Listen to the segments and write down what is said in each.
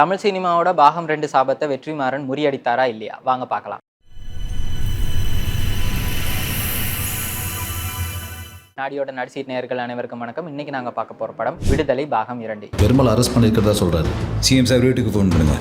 தமிழ் சினிமாவோட பாகம் ரெண்டு சாபத்தை வெற்றிமாறன் முறியடித்தாரா இல்லையா? வாங்க பார்க்கலாம். நாடியோட நடிசீட் நேர்கள் அனைவருக்கும் வணக்கம். இன்னைக்கு நாங்கள் பார்க்க போகிற படம் விடுதலை பாகம் இரண்டு. பெருமாள் அரெஸ்ட் பண்ணியிருக்கிறதா சொல்றாரு. சிஎம் சார் வீட்டுக்கு ஃபோன் பண்ணுங்க.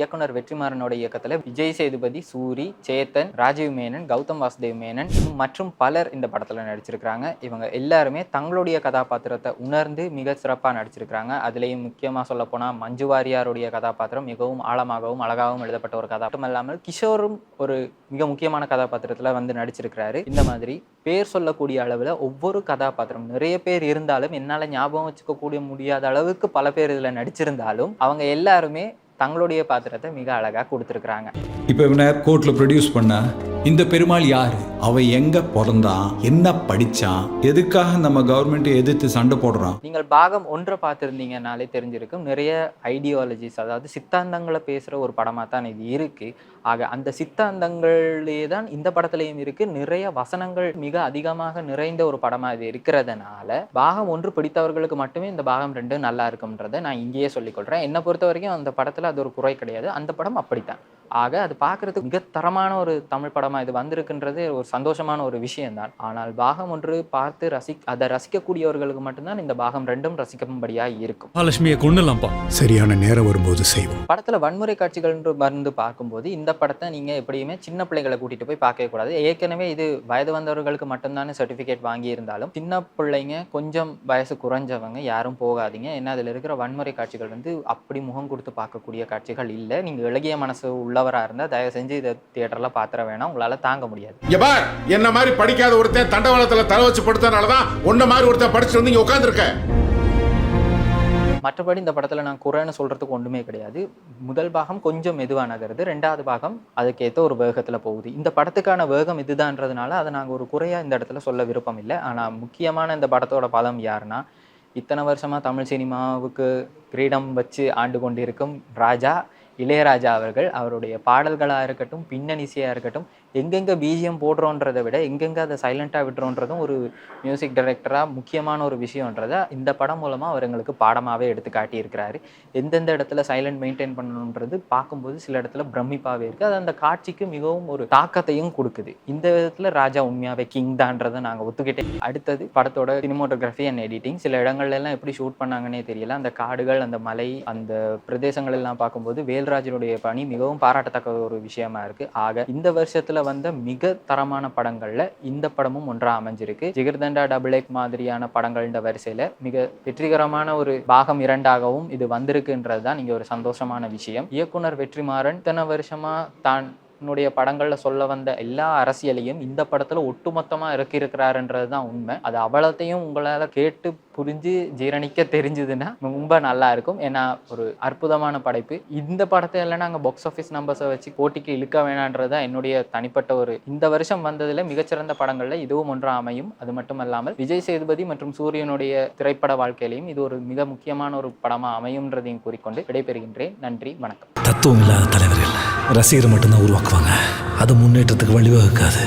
இயக்குனர் வெற்றிமாறனோட இயக்கத்தில் விஜய் சேதுபதி சூரி சேத்தன் ராஜீவ் மேனன் கௌதம் வாசுதேவ் மேனன் மற்றும் பலர் இந்த படத்தில் நடிச்சிருக்கிறாங்க. இவங்க எல்லாருமே தங்களுடைய கதாபாத்திரத்தை உணர்ந்து மிக சிறப்பாக நடிச்சிருக்கிறாங்க. அதுலேயும் முக்கியமாக சொல்ல போனா மஞ்சு வாரியாருடைய கதாபாத்திரம் மிகவும் ஆழமாகவும் அழகாகவும் எழுதப்பட்ட ஒரு கதாபாத்திரம் இல்லாமல் கிஷோரும் ஒரு மிக முக்கியமான கதாபாத்திரத்தில் வந்து நடிச்சிருக்கிறாரு. இந்த மாதிரி பேர் சொல்லக்கூடிய அளவில் ஒவ்வொரு கதாபாத்திரம் நிறைய பேர் இருந்தாலும் என்னால் ஞாபகம் வச்சுக்கக்கூடிய முடியாத அளவுக்கு பல பேர் இதில் நடிச்சிருந்தாலும் அவங்க எல்லாருமே தங்களுடைய பாத்திரத்தை மிக அழகாக கொடுத்துருக்குறாங்க. இப்போ இவனை கோர்ட்டில் ப்ரொடியூஸ் பண்ண இந்த பெருமாள் யாரு? அவன் எங்க பிறந்தான் என்ன படிச்சான் எதுக்காக நம்ம கவர்மெண்ட்டை எதிர்த்து சண்டை போடுறான்? நீங்கள் பாகம் ஒன்றை பார்த்துருந்தீங்கனாலே தெரிஞ்சிருக்கும். நிறைய ஐடியாலஜிஸ் அதாவது சித்தாந்தங்களை பேசுகிற ஒரு படமாக தான் இது இருக்குது ஆக அந்த சித்தாந்தங்களே தான் இந்த படத்துலையும் இருக்குது நிறைய வசனங்கள் மிக அதிகமாக நிறைந்த ஒரு படமாக இது இருக்கிறதுனால பாகம் ஒன்று பிடித்தவர்களுக்கு மட்டுமே இந்த பாகம் ரெண்டு நல்லா இருக்கும்ன்றதை நான் இங்கேயே சொல்லிக்கொள்கிறேன் என்னை பொறுத்த வரைக்கும் அந்த படத்தில் அது ஒரு குறை கிடையாது. அந்த படம் அப்படித்தான். ஆக அது பார்க்கறதுக்கு மிக தரமான ஒரு தமிழ் படமாக இது வந்திருக்குன்றது ஒரு சந்தோஷமான ஒரு விஷயம்தான். ஆனால் பாகம் ஒன்று பார்த்து ரசி அதை ரசிக்கக்கூடியவர்களுக்கு மட்டும்தான் இந்த பாகம் ரெண்டும் ரசிக்கும்படியாக இருக்கும். மகாலட்சுமியை கொண்டுலாம்ப்பா சரியான நேரம் வரும்போது செய்வோம். படத்தில் வன்முறை காட்சிகள் மருந்து பார்க்கும்போது இந்த படத்தை நீங்கள் எப்படியுமே சின்ன பிள்ளைகளை கூட்டிகிட்டு போய் பார்க்கவே கூடாது. ஏற்கனவே இது வயது வந்தவர்களுக்கு மட்டும்தானே சர்டிஃபிகேட் வாங்கியிருந்தாலும் சின்ன பிள்ளைங்க கொஞ்சம் வயசு குறைஞ்சவங்க யாரும் போகாதீங்க. ஏன்னா அதில் இருக்கிற வன்முறை காட்சிகள் வந்து அப்படி முகம் கொடுத்து பார்க்கக்கூடிய காட்சிகள் இல்லை. நீங்கள் இளகிய மனசு உள்ளவராக இருந்தால் தயவு செஞ்சு இதை தியேட்டரில் பார்த்துற வேணாம். உங்களால் தாங்க முடியாது. என்ன மாதிரி படிக்காத ஒருத்தன் தண்டவாளத்துல தலை வச்சு படுத்தனால தான் உன்ன மாதிரி ஒருத்தன் படிச்சுட்டு வந்து இங்க உட்காந்துருக்க மற்றபடி இந்த படத்தில் நான் குறைன்னு சொல்கிறதுக்கு ஒன்றுமே கிடையாது. முதல் பாகம் கொஞ்சம் மெதுவாக நகருது. ரெண்டாவது பாகம் அதுக்கேற்ற ஒரு வேகத்தில் போகுது. இந்த படத்துக்கான வேகம் இதுதான்றதுனால அதை நாங்கள் ஒரு குறையாக இந்த இடத்துல சொல்ல விருப்பம் இல்லை. ஆனால் முக்கியமான இந்த படத்தோட பலம் யாருன்னா இத்தனை வருஷமாக தமிழ் சினிமாவுக்கு கிரீடம் வச்சு ஆண்டு கொண்டிருக்கும் ராஜா. இளையராஜா அவர்கள் அவருடைய பாடல்களாக இருக்கட்டும் பின்னணி இசையாக இருக்கட்டும் எங்கெங்கே பிஜிஎம் போடுறோன்றதை விட எங்கெங்கே அதை சைலண்ட்டாக விட்டுறோன்றதும் ஒரு மியூசிக் டைரக்டராக முக்கியமான ஒரு விஷயன்றதை இந்த படம் மூலமாக அவர் எங்களுக்கு பாடமாகவே எடுத்து காட்டியிருக்கிறாரு. எந்தெந்த இடத்துல சைலண்ட் மெயின்டைன் பண்ணணுன்றது பார்க்கும்போது சில இடத்துல பிரமிப்பாகவே இருக்குது அது அந்த காட்சிக்கு மிகவும் ஒரு தாக்கத்தையும் கொடுக்குது. இந்த விதத்தில் ராஜா உண்மையாகவே கிங் தான்றதை நாங்கள் ஒத்துக்கிட்டேன் அடுத்தது படத்தோட சினிமோட்டோகிராஃபி அண்ட் எடிட்டிங் சில இடங்கள்லாம் எப்படி ஷூட் பண்ணாங்கன்னே தெரியல. அந்த காடுகள் அந்த மலை அந்த பிரதேசங்கள் எல்லாம் பார்க்கும்போது வேல்ராஜனுடைய பணி மிகவும் பாராட்டத்தக்க ஒரு விஷயமா இருக்குது ஆக இந்த வருஷத்தில் வந்த மிக தரமான படங்கள்ல இந்த படமும் ஒன்றா அமைஞ்சிருக்கு. ஜிகர்தண்டா டபுள் எக் மாதிரியான படங்கள் வரிசையில மிக வெற்றிகரமான ஒரு பாகம் இரண்டாகவும் இது வந்திருக்குன்றது தான் இங்க ஒரு சந்தோஷமான விஷயம். இயக்குனர் வெற்றிமாறன் இத்தனை வருஷமா தான் உன்னுடைய படங்களில் சொல்ல வந்த எல்லா அரசியலையும் இந்த படத்தில் ஒட்டுமொத்தமாக இறக்கியிருக்கிறாருன்றது தான் உண்மை. அது அவ்வளத்தையும் உங்களால் கேட்டு புரிஞ்சு ஜீரணிக்க தெரிஞ்சுதுன்னா ரொம்ப நல்லா இருக்கும். ஏன்னா ஒரு அற்புதமான படைப்பு. இந்த படத்தை எல்லாம் நாங்கள் பாக்ஸ் ஆஃபீஸ் நம்பர்ஸை வச்சு போட்டிக்கு இழுக்க வேணான்றது தான் என்னுடைய தனிப்பட்ட ஒரு இந்த வருஷம் வந்ததில் மிகச்சிறந்த படங்களில் இதுவும் ஒன்றாக அமையும். அது மட்டும் அல்லாமல் விஜய் சேதுபதி மற்றும் சூரியனுடைய திரைப்பட வாழ்க்கையிலையும் இது ஒரு மிக முக்கியமான ஒரு படமாக அமையும்ன்றதையும் கூறிக்கொண்டு விடைபெறுகின்றேன். நன்றி வணக்கம். தத்துவம் தலைவர்கள். ரசிகர் மட்டும்தான் உருவாக்குவாங்க. அது முன்னேற்றத்துக்கு வழிவகுக்காது.